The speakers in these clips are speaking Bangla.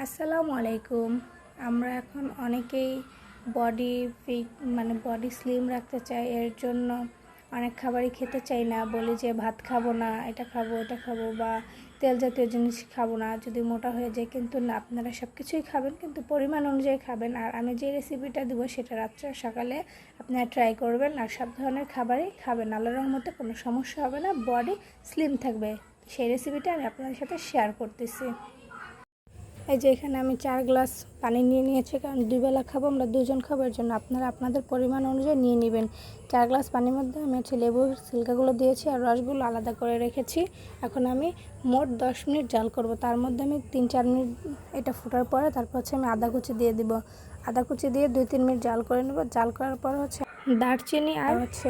আসসালামু আলাইকুম। আমরা এখন অনেকেই বডি ফিট মানে বডি স্লিম রাখতে চাই, এর জন্য অনেক খাবারই খেতে চাই না। বলি যে ভাত খাব না, এটা খাব এটা খাব বা তেল জাতীয় জিনিস খাব না। যদি মোটা হয়ে যায় কিন্তু না, আপনারা সব কিছুই খাবেন কিন্তু পরিমাণ অনুযায়ী খাবেন। আর আমি যে রেসিপিটা দেবো সেটা রাত্রে সকালে আপনারা ট্রাই করবেন আর সব ধরনের খাবারই খাবেন। আল্লাহর রহমতে কোনো সমস্যা হবে না বডি স্লিম থাকবে। সেই রেসিপিটা আমি আপনাদের সাথে শেয়ার করতেছি। এই যে এখানে আমি চার গ্লাস পানি নিয়ে নিয়েছি, কারণ দুই বেলা খাব, আমরা দুজন খাব, এর জন্য আপনারা আপনাদের পরিমাণ অনুযায়ী নিয়ে নেবেন। চার গ্লাস পানির মধ্যে আমি হচ্ছে লেবুর সিল্কাগুলো দিয়েছি আর রসগুলো আলাদা করে রেখেছি। এখন আমি মোট দশ মিনিট জাল করব। তার মধ্যে আমি তিন চার মিনিট এটা ফোটার পরে তারপর হচ্ছে আমি আদা কুচি দিয়ে দিব। আদা কুচি দিয়ে দুই তিন মিনিট জাল করে নেব। জাল করার পর হচ্ছে দারচিনি আর হচ্ছে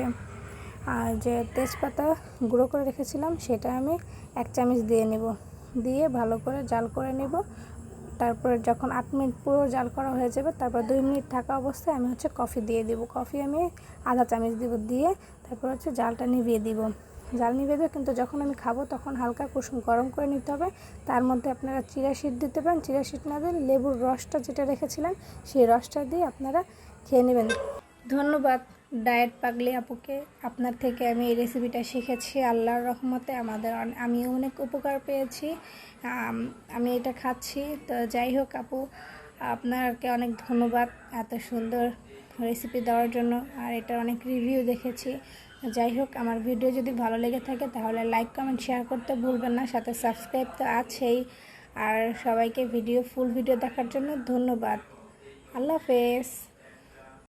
আর যে তেজপাতা গুঁড়ো করে রেখেছিলাম, সেটা আমি এক চামচ দিয়ে নেব। দিয়ে ভালো করে জাল করে নেব। তারপরে যখন আট মিনিট পুরো জাল করা হয়ে যাবে, তারপর দুই মিনিট থাকা অবস্থায় আমি হচ্ছে কফি দিয়ে দিব। কফি আমি আধা চামচ দিব দিয়ে তারপর হচ্ছে জালটা নিভিয়ে দিব। জাল নিভিয়ে দেবো, কিন্তু যখন আমি খাব তখন হালকা কুসুম গরম করে নিতে হবে। তার মধ্যে আপনারা চিরা শিট দিতে পারেন। চিরা শিট না দিন লেবুর রসটা যেটা রেখেছিলেন সেই রসটা দিয়ে আপনারা খেয়ে নেবেন। ধন্যবাদ, ডায়েট পাগলি আপুকে। আপনার থেকে আমি এই রেসিপিটা শিখেছি, আল্লাহর রহমতে আমাদের আমিও অনেক উপকার পেয়েছি। আমি এটা খাচ্ছি। তো যাই হোক আপু, আপনাকে অনেক ধন্যবাদ এত সুন্দর রেসিপি দেওয়ার জন্য, আর এটার অনেক রিভিউ দেখেছি। যাই হোক, আমার ভিডিও যদি ভালো লেগে থাকে তাহলে লাইক কমেন্ট শেয়ার করতে ভুলবেন না, সাথে সাবস্ক্রাইব তো আছেই। আর সবাইকে ভিডিও ফুল ভিডিও দেখার জন্য ধন্যবাদ। আল্লাহ হাফেজ।